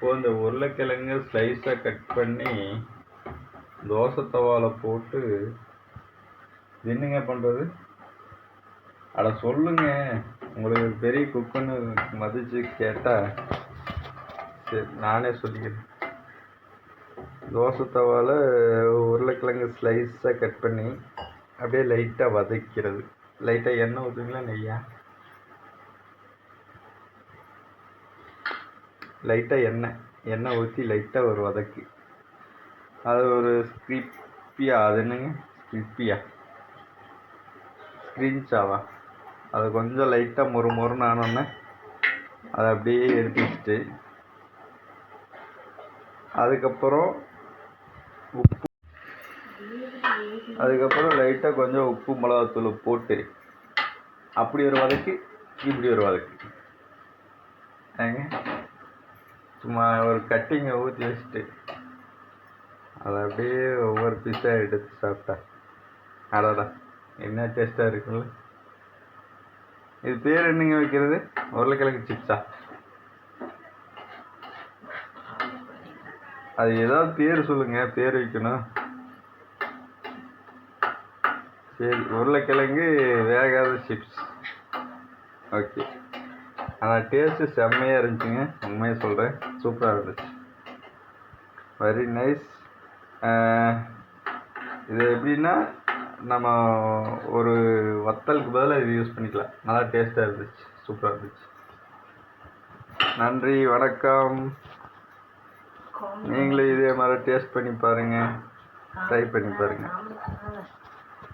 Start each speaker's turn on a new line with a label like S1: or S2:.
S1: இப்போ இந்த உருளைக்கிழங்கு ஸ்லைஸாக கட் பண்ணி தோசை தவாவில் போட்டு என்னங்க பண்ணுறது அட சொல்லுங்க. உங்களுக்கு பெரிய குக்குன்னு மதிச்சு கேட்டால் சரி நானே சொல்லிக்கிறேன். தோசை தவாவில் உருளைக்கிழங்கு ஸ்லைஸாக கட் பண்ணி அப்படியே லைட்டாக வதக்கிறது. லைட்டாக எண்ணெய் ஊற்றுங்களா நெய்யா? லைட்டாக எண்ணெய். எண்ணெய் ஊற்றி லைட்டாக ஒரு வதக்கு. அது ஒரு ஸ்கிரிப்பியா அது என்னங்க? ஸ்கிரிப்பியா? ஸ்க்ரீன்சாவா அது கொஞ்சம் லைட்டாக மொறு மொறுன்னு ஆனோன்னே அதை அப்படியே எடுத்து வச்சுட்டு அதுக்கப்புறம் உப்பு அதுக்கப்புறம் லைட்டாக கொஞ்சம் உப்பு மிளகாத்தூள் போட்டு அப்படி ஒரு வதக்கு இப்படி ஒரு வதக்கு. ஏங்க? சும்மா ஒரு கட்டிங்கை ஊற்றி வச்சுட்டு அதை அப்படியே ஒவ்வொரு பீஸாக எடுத்து சாப்பிட்டா. அடடா என்ன டேஸ்ட்டாக இருக்குல்ல. இது பேர் என்னங்க வைக்கிறது? உருளைக்கிழங்கு சிப்ஸா அது ஏதாவது பேர் சொல்லுங்க பேர் வைக்கணும். சரி உருளைக்கிழங்கு வேகாத சிப்ஸ் ஓகே ஆனால் டேஸ்ட்டு செம்மையாக இருந்துச்சுங்க. உண்மையாக சொல்கிறேன் சூப்பராக இருந்துச்சு. வெரி நைஸ் இது எப்படின்னா நம்ம ஒரு வத்தலுக்கு பதிலாக இது யூஸ் பண்ணிக்கலாம். நல்லா டேஸ்ட்டாக இருந்துச்சு. சூப்பராக இருந்துச்சு. நன்றி. வணக்கம். நீங்களும் இதே மாதிரி டேஸ்ட் பண்ணி பாருங்கள் ட்ரை பண்ணி பாருங்கள்